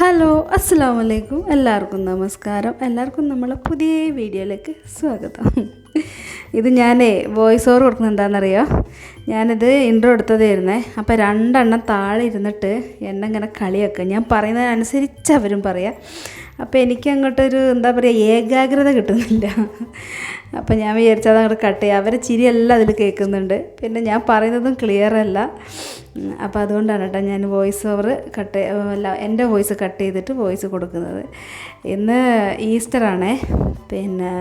Hello അസ്സാം വലൈക്കും എല്ലാവർക്കും നമസ്കാരം. എല്ലാവർക്കും നമ്മളെ പുതിയ വീഡിയോയിലേക്ക് സ്വാഗതം. ഇത് ഞാനേ വോയിസ് ഓവർ കൊടുക്കുന്നത് എന്താണെന്നറിയോ? ഞാനിത് ഇൻട്രോ എടുത്തതായിരുന്നേ. അപ്പോൾ രണ്ടെണ്ണം താഴെ ഇരുന്നിട്ട് എന്നെ ഇങ്ങനെ കളിയാക്കുക. ഞാൻ പറയുന്നതിനനുസരിച്ച് അവരും പറയാം. അപ്പോൾ എനിക്ക് അങ്ങോട്ടൊരു എന്താ പറയുക ഏകാഗ്രത കിട്ടുന്നില്ല. അപ്പോൾ ഞാൻ വിചാരിച്ചത് അങ്ങോട്ട് കട്ട് ചെയ്യുക അവരെ ചിരിയെല്ലാം അതിൽ കേൾക്കുന്നുണ്ട്. പിന്നെ ഞാൻ പറയുന്നതും ക്ലിയർ അല്ല. അപ്പോൾ അതുകൊണ്ടാണ് കേട്ടോ ഞാൻ വോയിസ് ഓവർ കട്ട് അല്ല എന്റെ വോയിസ് കട്ട് ചെയ്തിട്ട് വോയിസ് കൊടുക്കുന്നത്. ഇന്ന് ഈസ്റ്ററാണേ. പിന്നെ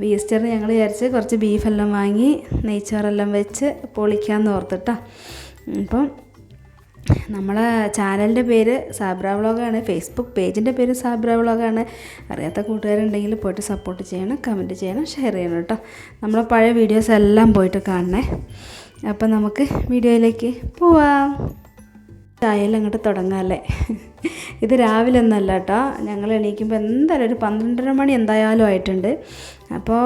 ഈസ്റ്ററിന് ഞങ്ങൾ വിചാരിച്ച് കുറച്ച് ബീഫെല്ലാം വാങ്ങി നെയ്ച്ചോറെല്ലാം വെച്ച് പൊളിക്കാമെന്ന് ഓർത്തിട്ടാ. അപ്പം നമ്മളെ ചാനലിന്റെ പേര് സാബ്ര വ്ളോഗാണ് ഫേസ്ബുക്ക് പേജിന്റെ പേര് സാബ്ര വ്ളോഗാണ്. അറിയാത്ത കൂട്ടുകാരുണ്ടെങ്കിൽ പോയിട്ട് സപ്പോർട്ട് ചെയ്യണം കമന്റ് ചെയ്യണം ഷെയർ ചെയ്യണം കേട്ടോ. നമ്മളെ പഴയ വീഡിയോസ് എല്ലാം പോയിട്ട് കാണണേ. അപ്പം നമുക്ക് വീഡിയോയിലേക്ക് പോവാം. ചായയിൽ അങ്ങോട്ട് തുടങ്ങാമല്ലേ ഇത് രാവിലെ ഒന്നല്ല കേട്ടോ ഞങ്ങൾ എണീക്കുമ്പോൾ എന്തായാലും ഒരു പന്ത്രണ്ടര മണി എന്തായാലും ആയിട്ടുണ്ട്. അപ്പോൾ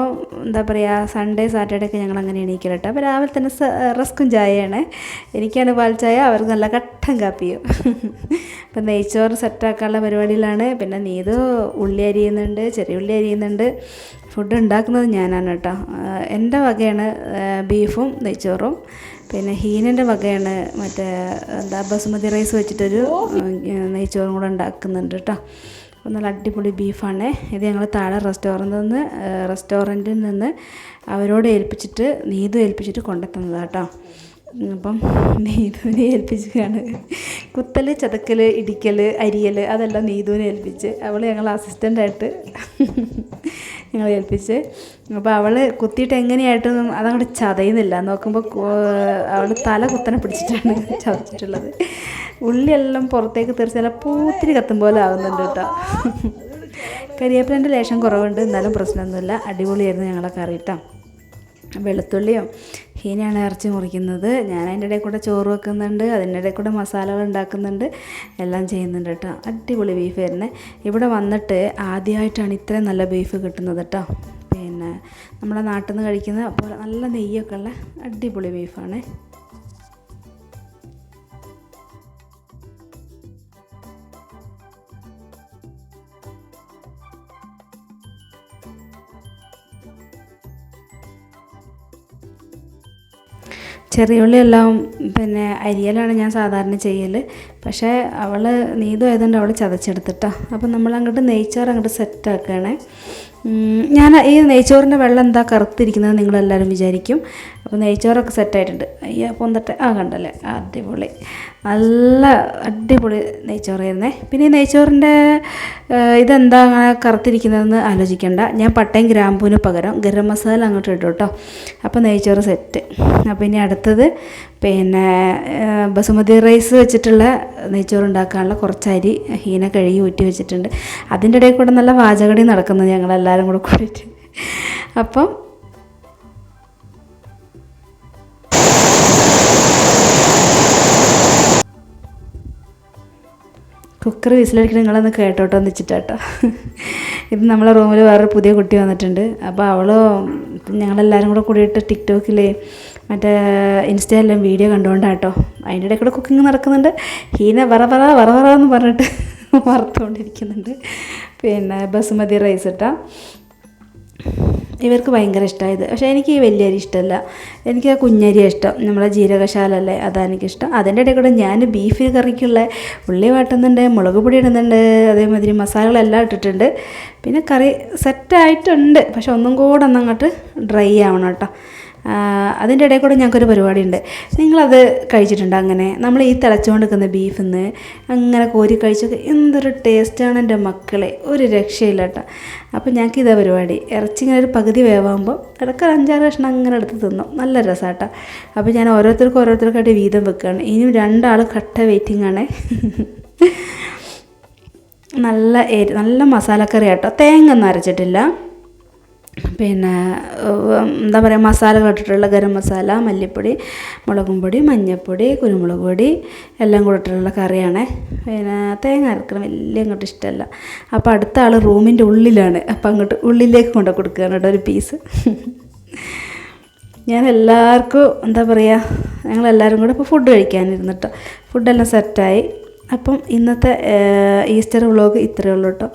എന്താ പറയുക സൺഡേ സാറ്റർഡേ ഒക്കെ ഞങ്ങൾ അങ്ങനെ എണീക്കില്ല കേട്ടോ അപ്പോൾ രാവിലെ തന്നെ റസ്കും ചായയാണ് എനിക്കാണ് പാൽ ചായ അവർക്ക് നല്ല കട്ടൻ കാപ്പിയും. അപ്പം നെയ്ച്ചോറ് സെറ്റാക്കാനുള്ള പരിപാടിയിലാണ്. പിന്നെ നീത് ഉള്ളി അരിയുന്നുണ്ട് ചെറിയ ഉള്ളി അരിയുന്നുണ്ട്. ഫുഡ് ഉണ്ടാക്കുന്നത് ഞാനാണ് കേട്ടോ എന്റെ വകയാണ് ബീഫും നെയ്ച്ചോറും. പിന്നെ ഹീനന്റെ വകയാണ് മറ്റേ എന്താ ബസുമതി റൈസ് വെച്ചിട്ടൊരു നെയ്ച്ചോറും കൂടെ ഉണ്ടാക്കുന്നുണ്ട് കേട്ടോ. അപ്പോൾ നല്ല അടിപൊളി ബീഫാണ്. ഇത് ഞങ്ങൾ താഴെ റെസ്റ്റോറന്റിൽ നിന്ന് റെസ്റ്റോറന്റിൽ നിന്ന് അവരോട് ഏൽപ്പിച്ചിട്ട് നീതു ഏൽപ്പിച്ചിട്ട് കൊണ്ടെത്തുന്നത് കേട്ടോ. അപ്പം നീതുവിനെ ഏൽപ്പിച്ചാണ് കുത്തൽ ചതക്കൽ ഇടിക്കൽ അരിയൽ അതെല്ലാം നീതുവിനെ ഏൽപ്പിച്ച് അവൾ ഞങ്ങൾ അസിസ്റ്റന്റായിട്ട് ഞങ്ങൾ ഏൽപ്പിച്ച്. അപ്പോൾ അവൾ കുത്തിയിട്ട് എങ്ങനെയായിട്ടൊന്നും അതങ്ങോട്ട് ചതയുന്നില്ല. നോക്കുമ്പോൾ അവൾ തല കുത്തനെ പിടിച്ചിട്ടാണ് ചതച്ചിട്ടുള്ളത്. ഉള്ളിയെല്ലാം പുറത്തേക്ക് തീർച്ചയായും പൂത്തിരി കത്തും പോലെ ആകുന്നുണ്ട് കേട്ടോ. കരിവേപ്പിലന്റെ ലേശം കുറവുണ്ട്. എന്നാലും പ്രശ്നമൊന്നുമില്ല. അടിപൊളിയായിരുന്നു ഞങ്ങളെ കറി കേട്ടോ വെളുത്തുള്ളിയും ഹീനയാണ് ഇറച്ചി മുറിക്കുന്നത്. ഞാൻ അതിന്റെ ഇടയിൽ കൂടെ ചോറ് വെക്കുന്നുണ്ട് അതിന്റെ ഇടയിൽ കൂടെ മസാലകൾ ഉണ്ടാക്കുന്നുണ്ട് എല്ലാം ചെയ്യുന്നുണ്ട് കേട്ടോ. അടിപൊളി ബീഫ് വരുന്നത് ഇവിടെ വന്നിട്ട് ആദ്യമായിട്ടാണ് ഇത്രയും നല്ല ബീഫ് കിട്ടുന്നത് കേട്ടോ. പിന്നെ നമ്മുടെ നാട്ടിൽ നിന്ന് കഴിക്കുന്ന അപ്പോൾ നല്ല നെയ്യൊക്കെ ഉള്ള അടിപൊളി ബീഫാണ് ചെറിയ ഉള്ളിയെല്ലാം പിന്നെ അരിയലാണ് ഞാൻ സാധാരണ ചെയ്യൽ പക്ഷേ അവൾ നീതു ആയതുകൊണ്ട് അവൾ ചതച്ചെടുത്തിട്ടാണ് അപ്പം നമ്മൾ അങ്ങോട്ട് നെയ്ച്ചോറ് അങ്ങോട്ട് സെറ്റാക്കുകയാണേ ഞാൻ ഈ നെയ്ച്ചോറിന്റെ വെള്ളം എന്താ കറുത്തിരിക്കുന്നത് നിങ്ങളെല്ലാവരും വിചാരിക്കും. അപ്പോൾ നെയ്ച്ചോറൊക്കെ സെറ്റായിട്ടുണ്ട് അയ്യോ പൊന്തട്ടെ. ആ കണ്ടല്ലേ? അടിപൊളി. നല്ല അടിപൊളി നെയ്ച്ചോറായിരുന്നേ. പിന്നെ ഈ നെയ്ച്ചോറിന്റെ ഇതെന്താ അങ്ങനെ കറുത്തിരിക്കുന്നതെന്ന് ആലോചിക്കേണ്ട. ഞാൻ പട്ടയും ഗ്രാമ്പൂവിന് പകരം ഗരം മസാല അങ്ങോട്ട് ഇട്ടു കേട്ടോ അപ്പോൾ നെയ്ച്ചോറ് സെറ്റ് അപ്പോൾ ഇനി അടുത്തത് പിന്നെ ബസുമതി റൈസ് വെച്ചിട്ടുള്ള നെയ്ച്ചോറ് ഉണ്ടാക്കാനുള്ള കുറച്ച് അരി ഹീന കഴുകി ഊറ്റി വെച്ചിട്ടുണ്ട്. അതിന്റെ ഇടയിൽ കൂടെ നല്ല വാചകടി നടക്കുന്നത് ഞങ്ങളെല്ലാവരും. കൂടെ കൂടിയിട്ട്. അപ്പം കുക്കർ വിസിലടിക്കണം നിങ്ങളൊന്ന് കേട്ടോട്ടോ എന്ന് വെച്ചിട്ടാട്ടോ. ഇത് നമ്മളെ റൂമിൽ വേറൊരു പുതിയ കുട്ടി വന്നിട്ടുണ്ട്. അപ്പോൾ അവൾ ഞങ്ങളെല്ലാവരും കൂടെ കൂടിയിട്ട് ടിക്ടോക്കിൽ മറ്റേ ഇൻസ്റ്റയിലെല്ലാം വീഡിയോ കണ്ടുകൊണ്ടാട്ടോ അതിന്റെ ഇടയിൽ കൂടെ കുക്കിംഗ് നടക്കുന്നുണ്ട്. ഹീന വറ വറ വറ വറ എന്ന് പറഞ്ഞിട്ട് വറുത്തുകൊണ്ടിരിക്കുന്നുണ്ട്. പിന്നെ ബസുമതി റൈസ് ഇട്ട. ഇവർക്ക് ഭയങ്കര ഇഷ്ടമായത് പക്ഷേ എനിക്ക് ഈ വലിയ അരി ഇഷ്ടമല്ല എനിക്ക് ആ കുഞ്ഞരി ഇഷ്ടം. നമ്മളെ ജീരകശാലല്ലേ അതാണ് എനിക്കിഷ്ടം അതിന്റെ ഇടയിൽ കൂടെ ഞാൻ ബീഫ് കറിക്കുള്ള ഉള്ളി വാട്ടുന്നുണ്ട് മുളക് പൊടി ഇടുന്നുണ്ട് അതേമാതിരി മസാലകളെല്ലാം ഇട്ടിട്ടുണ്ട്. പിന്നെ കറി സെറ്റായിട്ടുണ്ട് പക്ഷെ ഒന്നും കൂടെ ഒന്നങ്ങോട്ട് ഡ്രൈ ആവണം കേട്ടോ. അതിന്റെ ഇടയിൽ കൂടെ ഞങ്ങൾക്കൊരു പരിപാടിയുണ്ട്. നിങ്ങളത് കഴിച്ചിട്ടുണ്ട് അങ്ങനെ? നമ്മൾ ഈ തിളച്ചുകൊണ്ട് നിൽക്കുന്ന ബീഫിൽ നിന്ന് അങ്ങനെ കോരി കഴിച്ചൊക്കെ എന്തൊരു ടേസ്റ്റാണ് എന്റെ മക്കളെ. ഒരു രക്ഷയില്ല കേട്ടോ. അപ്പോൾ ഞങ്ങൾക്ക് ഇതാ പരിപാടി. ഇറച്ചി ഇങ്ങനെ ഒരു പകുതി വേവാകുമ്പോൾ ഇടയ്ക്ക് അഞ്ചാറ് കഷ്ണം അങ്ങനെ എടുത്ത് തിന്നും. നല്ല രസമാട്ടോ അപ്പോൾ ഞാൻ ഓരോരുത്തർക്കും ഓരോരുത്തർക്കായിട്ട് വീതം വെക്കുകയാണ്. ഇനിയും രണ്ടാൾ കട്ട വെയിറ്റിംഗ് ആണ്. നല്ല എരി നല്ല മസാലക്കറി കേട്ടോ തേങ്ങ ഒന്നും അരച്ചിട്ടില്ല. പിന്നെ എന്താ പറയുക മസാലകൾ ഇട്ടിട്ടുള്ള ഗരം മസാല മല്ലിപ്പൊടി മുളകും പൊടി മഞ്ഞൾപ്പൊടി കുരുമുളക് പൊടി എല്ലാം കൂടെ ഇട്ടിട്ടുള്ള കറിയാണ്. പിന്നെ തേങ്ങ അരക്കണം വലിയ അങ്ങോട്ട് ഇഷ്ടമല്ല. അപ്പോൾ അടുത്ത ആൾ റൂമിന്റെ ഉള്ളിലാണ്. അപ്പോൾ അങ്ങോട്ട് ഉള്ളിലേക്ക് കൊണ്ടു കൊടുക്കുകയാണ് കേട്ടോ ഒരു പീസ്. ഞാൻ എല്ലാവർക്കും എന്താ പറയുക ഞങ്ങളെല്ലാവരും കൂടെ ഇപ്പോൾ ഫുഡ് കഴിക്കാനിരുന്നിട്ടോ ഫുഡെല്ലാം സെറ്റായി അപ്പം ഇന്നത്തെ ഈസ്റ്റർ വ്ളോഗ് ഇത്രയേ ഉള്ളൂ കേട്ടോ.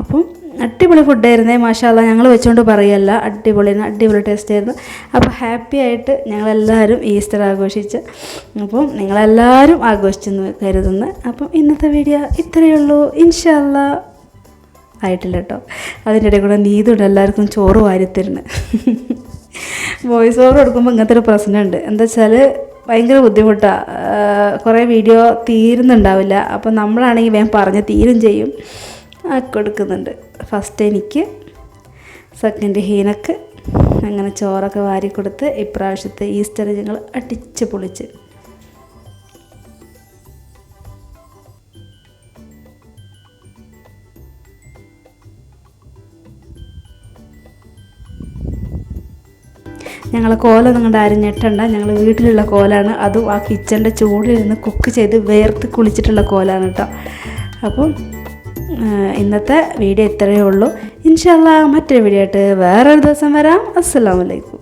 അപ്പം അടിപൊളി ഫുഡായിരുന്നേ മാഷാല്ല ഞങ്ങൾ വെച്ചുകൊണ്ട് പറയല്ല. അടിപൊളി അടിപൊളി ടേസ്റ്റ് ആയിരുന്നു. അപ്പോൾ ഹാപ്പി ആയിട്ട് ഞങ്ങളെല്ലാവരും ഈസ്റ്റർ ആഘോഷിച്ച്. അപ്പം നിങ്ങളെല്ലാവരും ആഘോഷിച്ചെന്ന് കരുതുന്നു. അപ്പം ഇന്നത്തെ വീഡിയോ ഇത്രയേ ഉള്ളൂ. ഇൻഷാല്ല ആയിട്ടില്ല കേട്ടോ അതിന്റെ ഇടയിൽ കൂടെ നീതുണ്ട് എല്ലാവർക്കും ചോറ് വാരിത്തരുന്നു. വോയിസ് ഓവർ കൊടുക്കുമ്പോൾ ഇങ്ങനത്തെ ഒരു പ്രശ്നമുണ്ട്. എന്താ വെച്ചാൽ ഭയങ്കര ബുദ്ധിമുട്ടാണ് കുറേ വീഡിയോ തീരുന്നുണ്ടാവില്ല. അപ്പോൾ നമ്മളാണെങ്കിൽ വേഗം പറഞ്ഞ് തീരും ചെയ്യും. ആ കൊടുക്കുന്നുണ്ട്. ഫസ്റ്റ് എനിക്ക് സെക്കൻഡ് ഹീനക്ക് അങ്ങനെ ചോറൊക്കെ വാരി കൊടുത്ത് ഇപ്രാവശ്യത്തെ ഈസ്റ്റർ ഞങ്ങൾ അടിച്ച് പൊളിച്ച്. ഞങ്ങളെ കോല നിങ്ങളുടെ ആരും ഞെട്ടണ്ട. ഞങ്ങൾ വീട്ടിലുള്ള കോലാണ്. അതും ആ കിച്ചന്റെ ചൂടിൽ നിന്ന് കുക്ക് ചെയ്ത് വേർത്ത് കുളിച്ചിട്ടുള്ള കോലാണ് കേട്ടോ അപ്പം ഇന്നത്തെ വീഡിയോ ഇത്രയേ ഉള്ളൂ. ഇൻഷാല്ല മറ്റൊരു വീഡിയോ ആയിട്ട് വേറൊരു ദിവസം വരാം. അസ്സലാമലൈക്കും